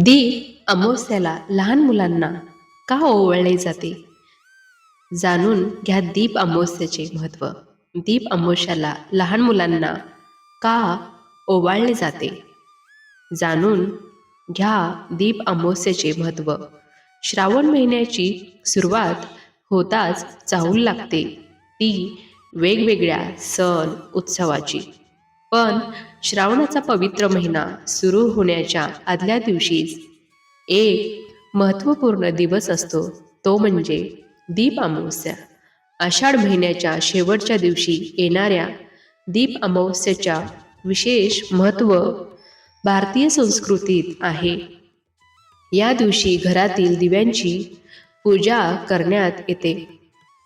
दीप अमावस्याला लहान मुलांना का ओवाळले जाते? जाणून घ्या दीप अमावस्याचे महत्त्व दीप अमावस्याला लहान मुलांना का ओवाळले जाते? जाणून घ्या दीप अमावस्याचे महत्त्व श्रावण महिन्याची सुरुवात होताच चाहूल लागते. ती वेगवेगळ्या सण उत्सवाची. पण श्रावणाचा पवित्र महिना सुरू होण्याच्या आदल्या दिवशीच एक महत्त्वपूर्ण दिवस असतो. तो म्हणजे दीप अमावस्या. आषाढ महिन्याच्या शेवटच्या दिवशी येणाऱ्या दीप अमावस्याच्या विशेष महत्त्व भारतीय संस्कृतीत आहे. या दिवशी घरातील दिव्यांची पूजा करण्यात येते.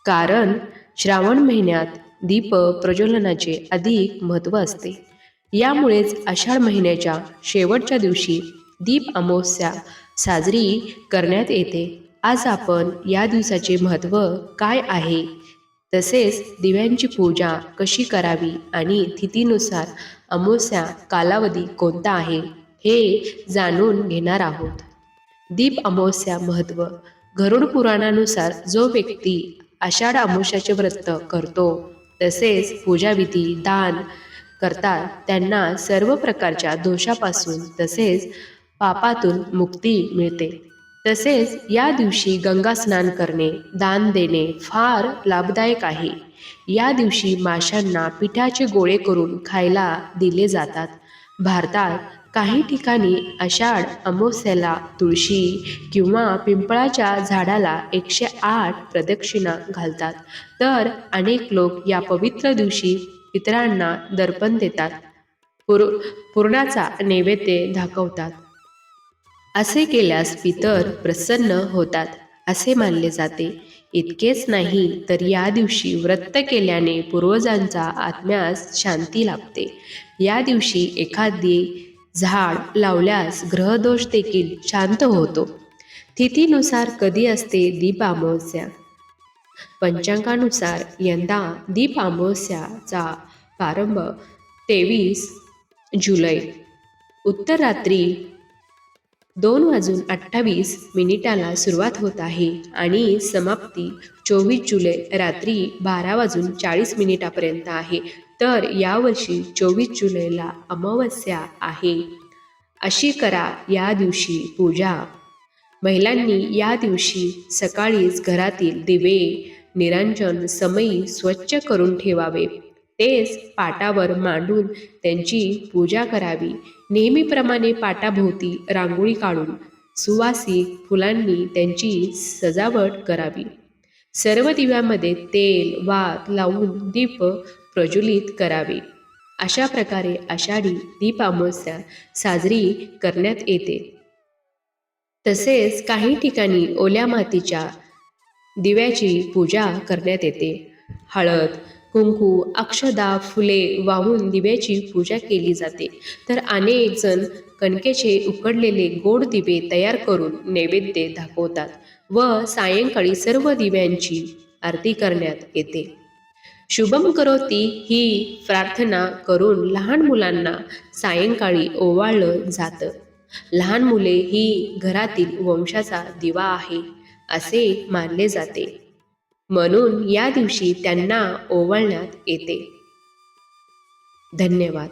कारण श्रावण महिन्यात दीप प्रज्वलनाचे अधिक महत्त्व असते. यामुळेच आषाढ महिन्याच्या शेवटच्या दिवशी दीप अमावस्या साजरी करण्यात येते. आज आपण या दिवसाचे महत्त्व काय आहे? तसेच दिव्यांची पूजा कशी करावी आणि तिथीनुसार अमावस्या कालावधी कोणता आहे हे जाणून घेणार आहोत. दीप अमावस्या महत्त्व. गरुड पुराणानुसार जो व्यक्ती आषाढ अमावस्याचे व्रत करतो तसेच पूजाविधी दान करतात त्यांना सर्व प्रकारच्या दोषापासून तसेच पापातून मुक्ती मिळते. तसेच या दिवशी गंगा स्नान करणे दान देणे फार लाभदायक आहे. या दिवशी माशांना पिठाचे गोळे करून खायला दिले जातात. भारतात काही ठिकाणी आषाढ अमावस्याला तुळशी किंवा पिंपळाच्या झाडाला एकशे आठ प्रदक्षिणा घालतात. तर अनेक लोक या पवित्र दिवशी इतरांना दर्पण देतात. पुर पुरणाचा नैवेद्य दाखवतात. असे केल्यास पितर प्रसन्न होतात असे मानले जाते. इतकेच नाही तर या दिवशी व्रत केल्याने पूर्वजांचा आत्म्यास शांती लाभते. या दिवशी एखादी झाड लावल्यास ग्रहदोष देखील शांत होतो. तिथीनुसार कधी असते दीप अमावस्या पंचांगानुसार यंदा दीप अमावस्याचा प्रारंभ तेवीस जुलै. उत्तर रात्री दोन वाजून अठ्ठावीस मिनिटाला सुरुवात होत आहे आणि समाप्ती चोवीस जुलै रात्री बारा वाजून चाळीस मिनिटापर्यंत आहे. तर यावर्षी चोवीस जुलैला अमावस्या आहे. अशी करा या दिवशी पूजा. महिलांनी या दिवशी सकाळीच घरातील दिवे निरांजन समयी स्वच्छ करून ठेवावे. तेच पाटावर मांडून त्यांची पूजा करावी. नेहमीप्रमाणे पाटाभोवती रांगोळी काढून सुवासिक फुलांनी त्यांची सजावट करावी. सर्व दिव्यामध्ये तेल वात लावून दीप प्रज्वलित करावे. अशा प्रकारे आषाढी दीप अमावस्या साजरी करण्यात येते. तसेच काही ठिकाणी ओल्या मातीच्या दिव्याची पूजा करण्यात येते. हळद कुंकू अक्षदा फुले वाहून दिव्याची पूजा केली जाते. तर अनेक जण कणकेचे उकडलेले गोड दिवे तयार करून नैवेद्य दाखवतात व सायंकाळी सर्व दिव्यांची आरती करण्यात येते. शुभम करोती ही प्रार्थना करून लहान मुलांना सायंकाळी ओवाळलं जातं. लहान मुले ही घरातील वंशाचा दिवा आहे असे मानले जाते. म्हणून या दिवशी त्यांना ओवाळण्यात येते. धन्यवाद.